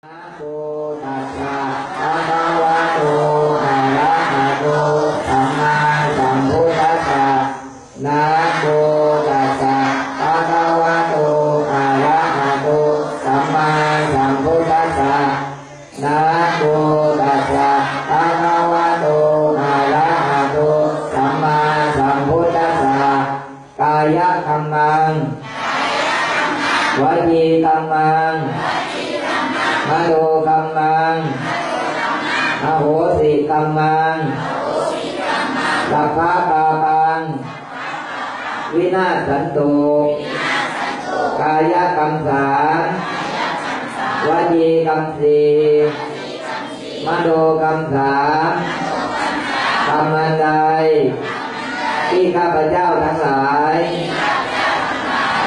วะโตอะระหะโตสัมาสัมพุทธัสสะนะโมตัสสะภะคะวะโตอะระหะโตสัมมาสัมพุทธัสสะนะโมตัสสะภะคะวะโตอะระหะโตสัมมาสัมพุทธัสสะกายกัมมังวจีกั มโนกัมมังมโหสิกัมมังสัพพะปาปัง วินาศสันตุกายกรรมสามวจีกรรมสีมโนกรรมสามกรรมันใดที่ข้าพเจ้าทั้งหลาย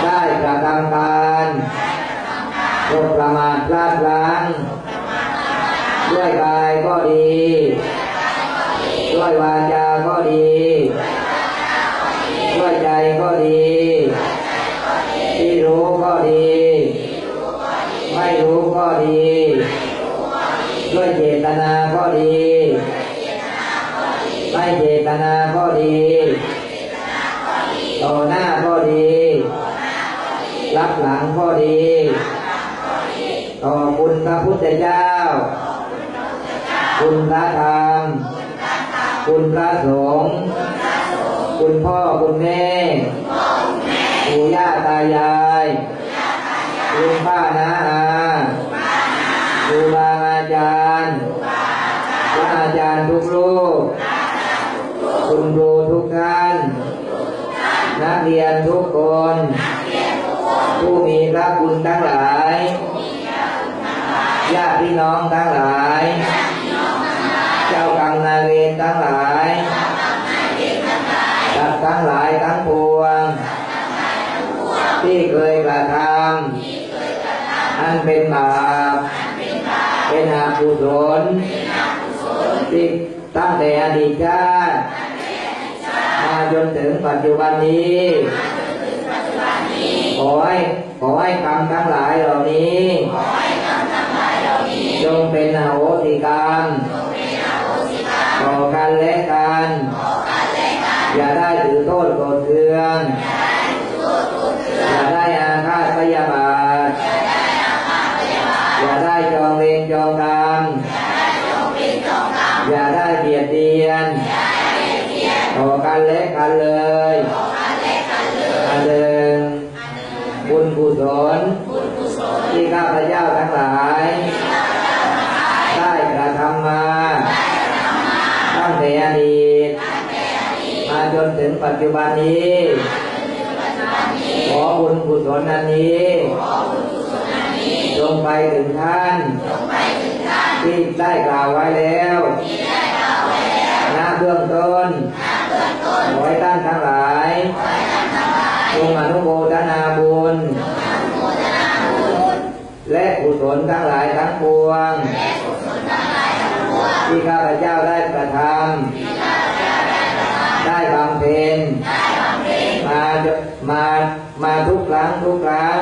ได้กระทำการ ตกประมาทพลาดพลั้งด้วยกายก็ดีด้วยวาจาก็ดีด้วยใจก็ดี ที่รู้ก็ดี ไม่รู้ก็ดี ด้วยเจตนาก็ดี ไม่เจตนาก็ดีต่อหน้าก็ดี รับหลังก็ดี ต่อคุณพระพุทธเจ้า คุณพระธรรม คุณพระสงฆ์คุณพ่อคุณแม่ปู่ย่าตายายลุงป้าน้าอาครูบาอาจารย์พระอาจารย์ทุกลูกคุณครูทุกท่านนักเรียนทุกคน ผู้มีพระคุณทั้งหลายญาติพี่น้องทั้งหลาย เจ้ากรรมนายเวรทั้งหลายสัตว์ทั้งหลายทั้งปวง ที่เคยกระทำอันเป็นบาปเป็นอกุศลที่ตั้งแต่อดีตชาติมาจนถึงปัจจุบันนี้ ขอให้กรรมทั้งหลายเหล่านี้จงเป็นอโหสิกรรมต่อกันและกันอย่าได้ถือโทษโกรธเคืองอย่าได้อาฆาตพยาบาทอย่าได้จองเวรจองกรรมอย่าได้เบียดเบียนต่อกันและกันเลยอัน กุศลที่ข้าพเจ้าทั้งหลาย ได้กระทำมาตั้งแต่อดีตมาจนถึงปัจจุบันนี้ขอบุญกุศลนันนี้จงไปถึงท่าน ที่ได้กล่าวไว้แล้วณเบื้องต้นขอให้ท่านทั้งหลายจงอนุโมทนาบุ ญ และกุศลทั้งหลายทั้งปวง ที่ข้าพเจ้าได้กระทำได้บำเพ็ญมามามาทุกครั้งทุกครั้ง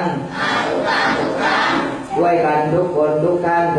ด้วยกันทุกคนทุกท่านเดิน